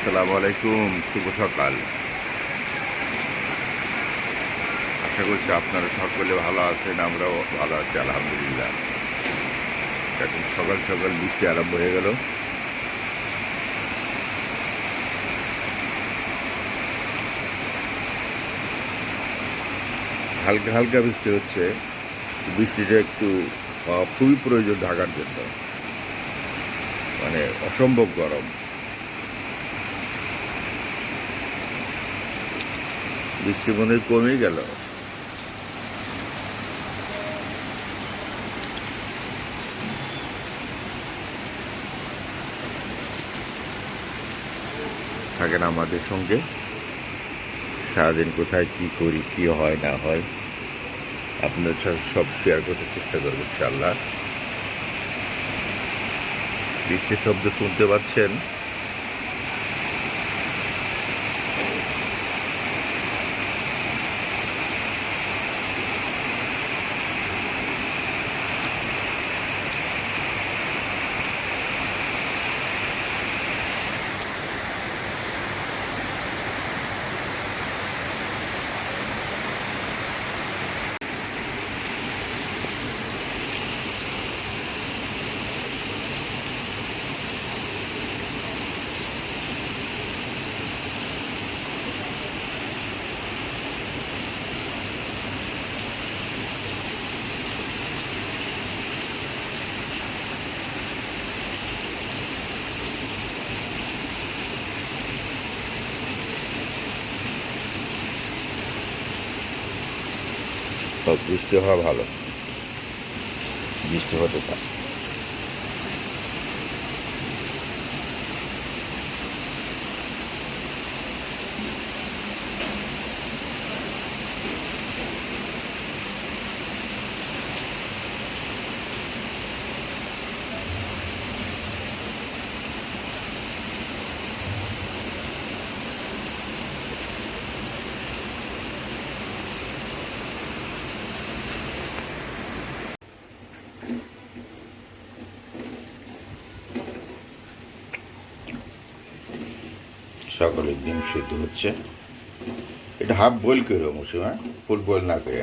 আসসালামু আলাইকুম, শুভ সকাল। আশা করছি আপনারা সকলে ভালো আছেন, আমরাও ভালো আছি, আলহামদুলিল্লাহ। এখন সকাল সকাল বৃষ্টি আরম্ভ হয়ে গেল। হালকা হালকা বৃষ্টি হচ্ছে। বৃষ্টিটা একটু খুবই প্রয়োজন ঢাকার জন্য। মানে অসম্ভব গরম। বৃষ্টি কমেই গেল। থাকেন আমাদের সঙ্গে। সারাদিন কোথায় কি করি, কি হয়, না হয়, আপনার সাথে সব শেয়ার করতে চেষ্টা করব ইনশাল্লাহ বৃষ্টির শব্দ শুনতে পাচ্ছেন? বৃষ্টি হওয়া ভালো। বৃষ্টি হতে থাক। সকলে ডিম সিদ্ধ হচ্ছে। এটা হাফ বয়েল করে মৌসুম হ্যাঁ? ফুল বয়েল না করে।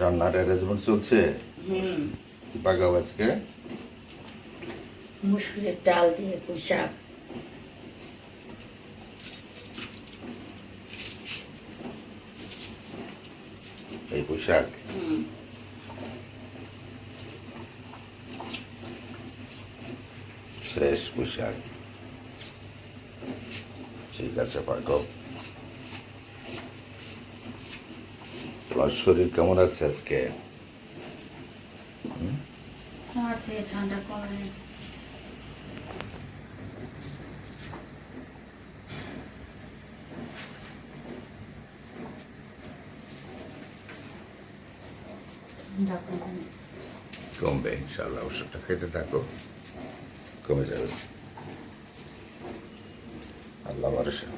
রান্নার অ্যারেঞ্জমেন্ট চলছে আজকে? মুসুরের ডাল দিয়ে পুঁই শাক। এই পোশাক। শেষ পোশাক। ঠিক আছে পাকো তোমার শরীর কেমন আছে আজকে? ঠান্ডা কমে কমবে ইনশাল্লাহ ওষুধটা খেতে থাকো, কমে যাবে। আল্লাহ ভরসা,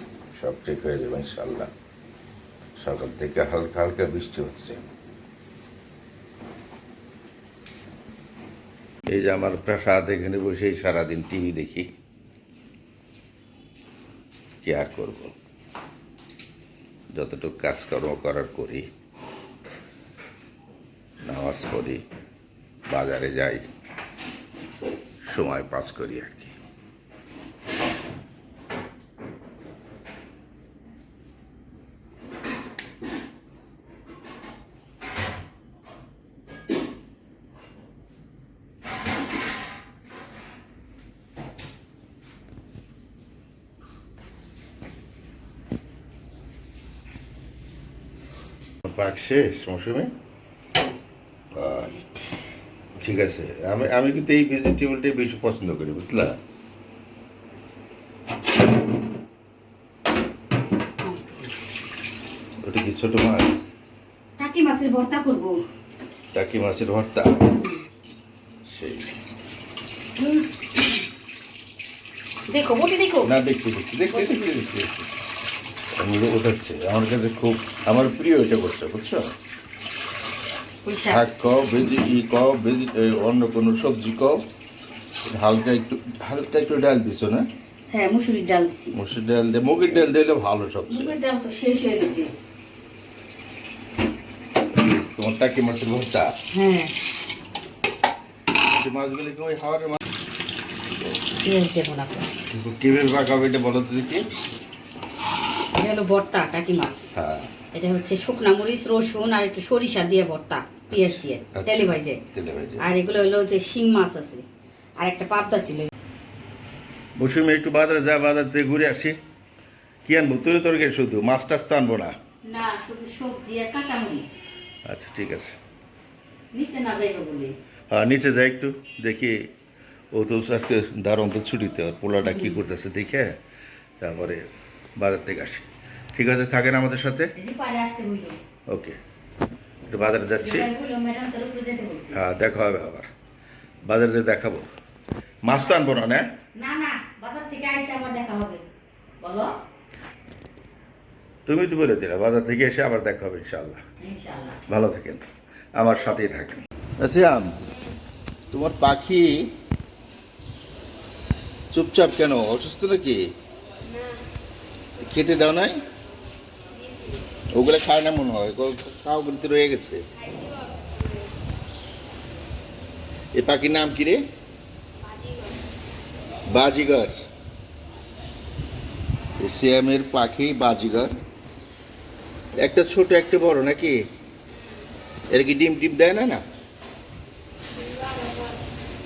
সব ঠিক হয়ে যাবে ইনশাল্লাহ সকাল থেকে হালকা হালকা বৃষ্টি হচ্ছে। এই যে আমার প্রাসাদ, এখানে বসেই সারাদিন টিভি দেখি। কি আর করব? যতটুকু কাজকর্ম করার করি, নামাজ পড়ি। বাজারে যাই সময় পাস করি আর কি। পাক শেষ মৌসুমি? ঠিক আছে। আমি আমি কিন্তু এই ভেজিটেবলটাই বেশি পছন্দ করি বুঝলা? ওটা কি ছোট মাছ? টাকি মাছের ভর্তা করব। টাকি মাছের ভর্তা? সেই। দেখো বটি দেখো। না দেখছি দেখছি দেখছি দেখছি দেখছি। ওঠাচ্ছে আমার কাছে খুব আমার প্রিয় এটা করছে বুঝছ? শাক কও ভেজি ই কও ভেজি অন্য কোনো সবজি কও হালকা একটু হালকা একটু ডাল দিছো না? হ্যাঁ মুসুরির ডাল দিছি। মসুর ডাল দিয়ে মুগের ডাল দিলে ভালো সবজি মুগের ডাল তো শেষ হয়ে গেছে। তোমার টাকি মাছের ভর্তা? হ্যাঁ। যে মাছগুলি কি ওই হাওয়ারের মাছ? পেঁয়াজ দেবো না। তো। কীভাবে পাকাবে এটা বলো তো দেখি। এটা হলো ভর্তা টাকি মাছ। হ্যাঁ। এটা হচ্ছে শুকনা মরিচ রসুন আর একটু সরিষা দিয়ে ভর্তা। পেঁয়াজ দিয়ে আচ্ছা। তেলে ভাজে তেলে আর এগুলো হলো যে শিং মাছ আছে। আর একটা পাবদা ছিল। মৌসুমি একটু বাজারে যা বাজার থেকে ঘুরে আসি। কি আনব? তরকারি শুধু? মাছ টাছ তো আনব না? না শুধু সবজি আর কাঁচা মরিচ আচ্ছা ঠিক আছে। নিচে না যাইব বলে। হ্যাঁ নিচে যাই একটু। দেখি। ও তো আজকে দারুণ তো ছুটিতে। পোলাটা কী করতেছে দেখে? তারপরে বাজার থেকে আসি। ঠিক আছে থাকেন আমাদের সাথে? ওকে। একটু বাজারে যাচ্ছি। হ্যাঁ দেখা হবে আবার। বাজারে যে দেখাবো। মাছ তো আনব না না? না না বাজার থেকে আইসে আবার দেখা হবে। বলো। তুমি তো বলে দিলে বাজার থেকে এসে আবার দেখা হবে ইনশাল্লাহ ভালো থাকেন। আমার সাথেই থাকেন। শ্যাম তোমার পাখি চুপচাপ কেন? অসুস্থ নাকি? খেতে দাও নাই? ওগুলো খায় না মনে হয় খাওয়া করতে রয়ে গেছে। এ পাখির নাম কি রে? বাজিগর। শ্যামের পাখি বাজিগর। একটা ছোট, একটা বড় নাকি? এর কি ডিম টিম দেয় না না?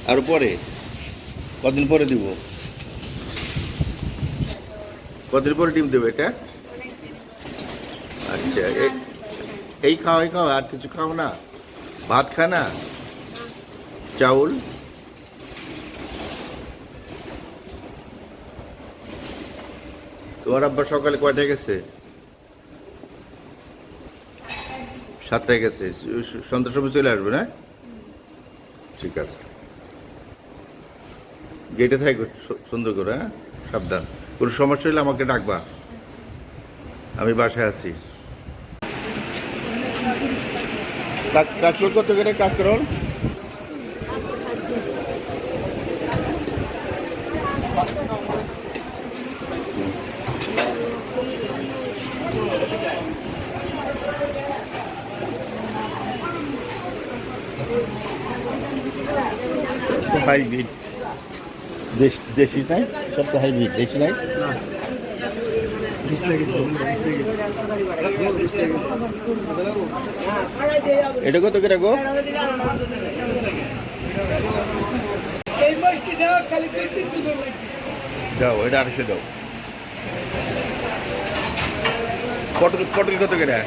আর পরে? কদিন পরে দিব? কদিন পরে ডিম দেবে এটা? আচ্ছা এই খাও এই খাও, আর কিছু খাও না? ভাত খা না? চাউল? তোমার আব্বা সকালে কয়টায় গেছে? সাতটায় গেছে। স- সন্ধ্যার সময় চলে আসবে, না? ঠিক আছে। গেটে থাকবে সুন্দর করে হ্যাঁ? সাবধান। কোনো সমস্যা হলে আমাকে ডাকবা। আমি বাসায় আছি। কাকরোল কত করে কাকরোল হাইব্রিড দেশ দেশি নাই? সব তো হাইব্রিড দেশি নাই এটা কত করে গো? দাও এটা আড়াইশো দাও। পটল পটল কত করে? হ্যাঁ?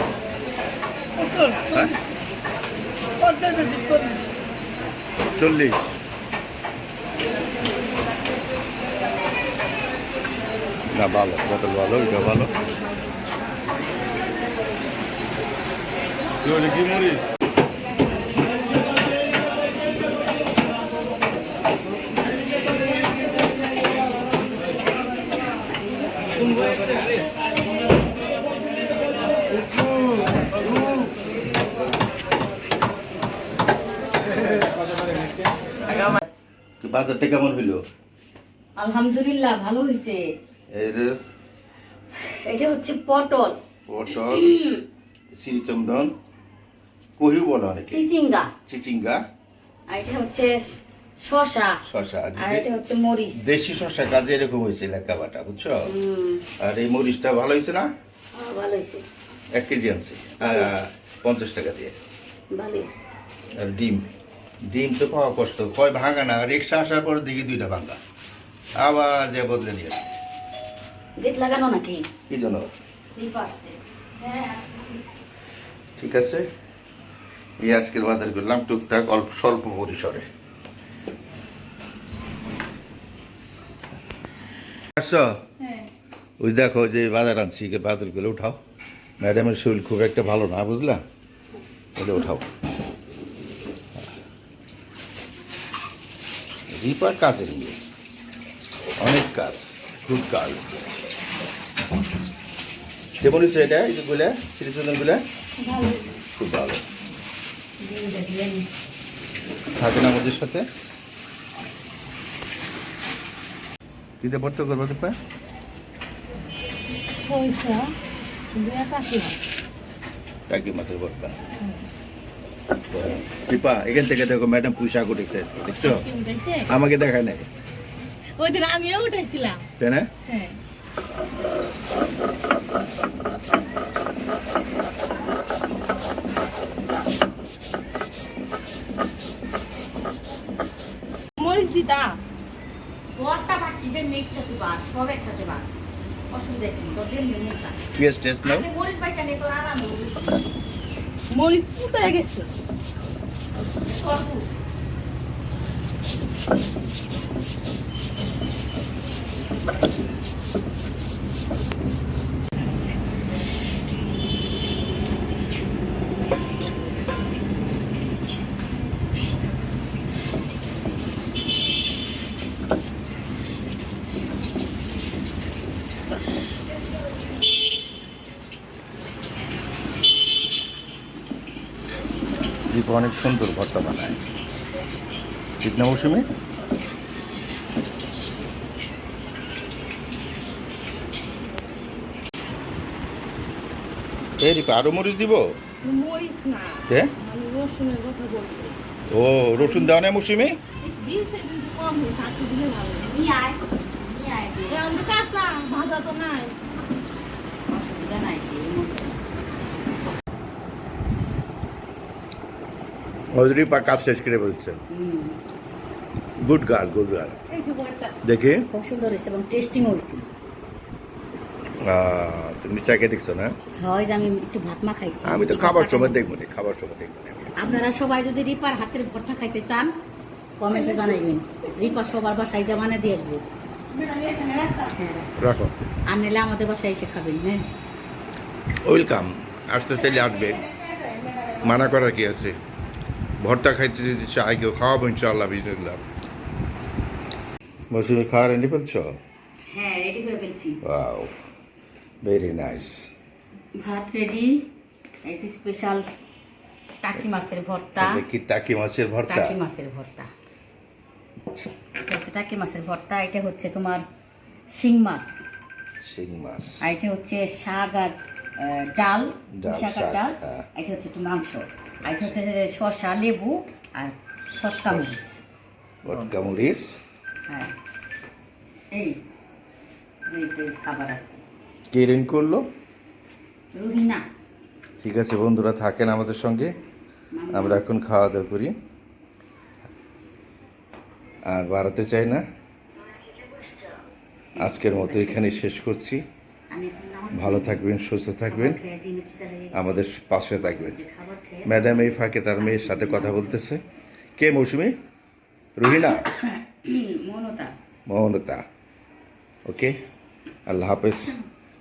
চল্লিশ। না ভালো পটল ভালো এটা ভালো। কি বাজারটা কেমন হইল? আলহামদুলিল্লাহ ভালো হয়েছে এটা হচ্ছে পটল। পটল শ্রীচন্দন কহি বলো চিচিঙ্গা। চিচিঙ্গা। আর এটা হচ্ছে শশা শশা আর এটা হচ্ছে মরিচ। দেশি শশা কাজে এরকম হয়েছে বুঝছ? আর এই মরিচটা ভালো হয়েছে না? ভালো হয়েছে। এক কেজি আনছি। পঞ্চাশ টাকা দিয়ে। ভালো হয়েছে। আর ডিম। ডিম তো পাওয়া কষ্ট। কয় ভাঙা না রিক্সা আসার পর দেখি দুইটা ভাঙা। আবার যে বদলে নিয়ে আসছে গেট লাগানো নাকি? কি জন্য? হ্যাঁ ঠিক আছে। এই আজকের বাজার করলাম টুকটাক অল্প স্বল্প পরিসরে। আসছো? হ্যাঁ। ওই দেখো যে বাজার আনছি বাজার করে উঠাও। ম্যাডামের শরীর খুব একটা ভালো না বুঝলা? এটা উঠাও। রিপার কাজের মেয়ে অনেক কাজ। খুব কাজ কেমন হচ্ছে এটা এই গুলা খুব ভালো। থাকে না আমাদের সাথে। দিতে করব তো টাকি মাছের ভর্তা। এখান থেকে দেখো ম্যাডাম উঠেছে। দেখছ? আমাকে দেখায় নাই। ওই দিন আমিও উঠাইছিলাম। তাই না? হ্যাঁ। মরিচ দিতা বরটা বাটি যে মিক্স সাথে বার সব একসাথে বার অসুবিধা কি? তোর দিয়ে মিলে খা পিএস টেস্ট নাও মরিচ বাইটা নিয়ে তোর আরাম হবে মরিচ ফুটে গেছে। অনেক সুন্দর ভর্তা বানায়। ঠিক না মৌসুমি? এ রিপা আরও মরিচ দিব? মরিচ না? আমি রসুনের কথা বলছি। ও রসুন দেওয়া নেই মৌসুমি? কাজ শেষ করে বলছে। Good girl good girl. এই দেখি। খুব সুন্দর হয়েছে এবং টেস্টিং হয়েছে। তুমি চাকে দেখছ না? হয় আমি একটু ভাত মা খাইছি। আমি তো খাবার সময় দেখব না খাবার সময় দেখব না আপনারা সবাই যদি রিপার হাতের ভর্তা খাইতে চান কমেন্টে জানাইবেন। রিপা সবার বাসায় জামানে দিয়ে আসব। রাখো। আর নিলে আমাদের বাসায় এসে খাবেন হ্যাঁ? ওয়েলকাম আসতে চাইলে আসবে। মানা করার কি আছে? ভর্তা খাইতে যদি চাই কেউ খাওয়াবো ইনশাআল্লাহ বিজনেস মৌসুমি খাওয়ার এনে বলছো? হ্যাঁ রেডি করে ফেলছি। ভেরি নাইস ভাত রেডি এই যে স্পেশাল টাকি মাছের ভর্তা। এটা কি টাকি মাছের ভর্তা? টাকি মাছের ভর্তা। টাকি মাছের ভর্তা এটা হচ্ছে তোমার শিং মাছ। শিং মাছ। আর এটা হচ্ছে শাক আর ডাল শাক আর ডাল। হ্যাঁ। এটা হচ্ছে একটু মাংস। আর এটা হচ্ছে শসা লেবু আর সস্তা মরিচ। ভটকা মরিচ। হ্যাঁ। এই খাবার আছে কে রেন করল। রুহিনা। ঠিক আছে বন্ধুরা থাকেন আমাদের সঙ্গে। আমরা এখন খাওয়া দাওয়া করি। আর বাড়াতে চাই না। আজকের মতো এখানে শেষ করছি। ভালো থাকবেন সুস্থ থাকবেন। আমাদের পাশে থাকবেন। ম্যাডাম এই ফাঁকে তার মেয়ের সাথে কথা বলতেছে। কে মৌসুমি? রুহিনা? মৌনতা। ওকে আল্লাহ হাফেজ।